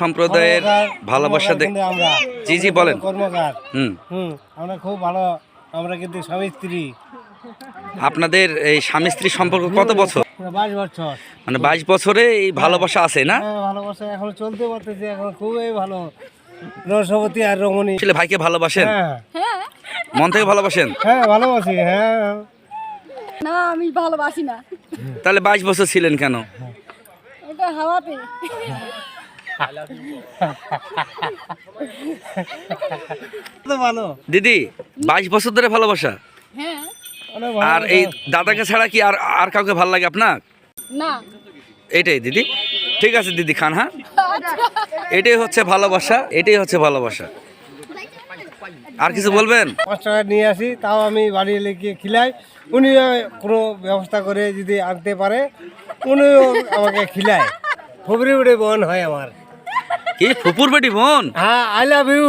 সম্প্রদায়ের ভালোবাসা দেখ আমরা। জি জি বলেন। কর্মকার। হুম। হুম আমরা খুব ভালো আমরা কিন্তু স্বামী স্ত্রী। আপনাদের এই স্বামী স্ত্রী সম্পর্ক কত বছর? বাইশ বছর। মানে বাইশ বছরে এই ভালোবাসা আছে না? হ্যাঁ ভালোবাসা এখন চলতে পারতেছে এখন খুবই ভালো। রসবতী আর রমণী। ছেলে ভাইকে ভালোবাসেন? হ্যাঁ। মন থেকে ভালোবাসেন? হ্যাঁ ভালোবাসি হ্যাঁ। না আমি ভালোবাসি না। তাহলে বাইশ বছর ছিলেন কেন? এটা হাওয়াতে। দিদি বাইশ বছর ধরে ভালোবাসা? হ্যাঁ। আর এই দাদাকে ছাড়া কি আর আর কাউকে ভালো লাগে আপনার? না। এটাই দিদি। ঠিক আছে দিদি খান হ্যাঁ? এটাই হচ্ছে ভালোবাসা এটাই হচ্ছে ভালোবাসা। আর কিছু বলবেন? পাঁচ টাকা নিয়ে আসি তাও আমি বাড়ি লেগে খিলাই। উনি কোনো ব্যবস্থা করে যদি আনতে পারে উনিও আমাকে খিলায়। ফুবরি উড়ে বোন হয় আমার। কি ফুপুর বেটি বোন? হ্যাঁ আই লাভ ইউ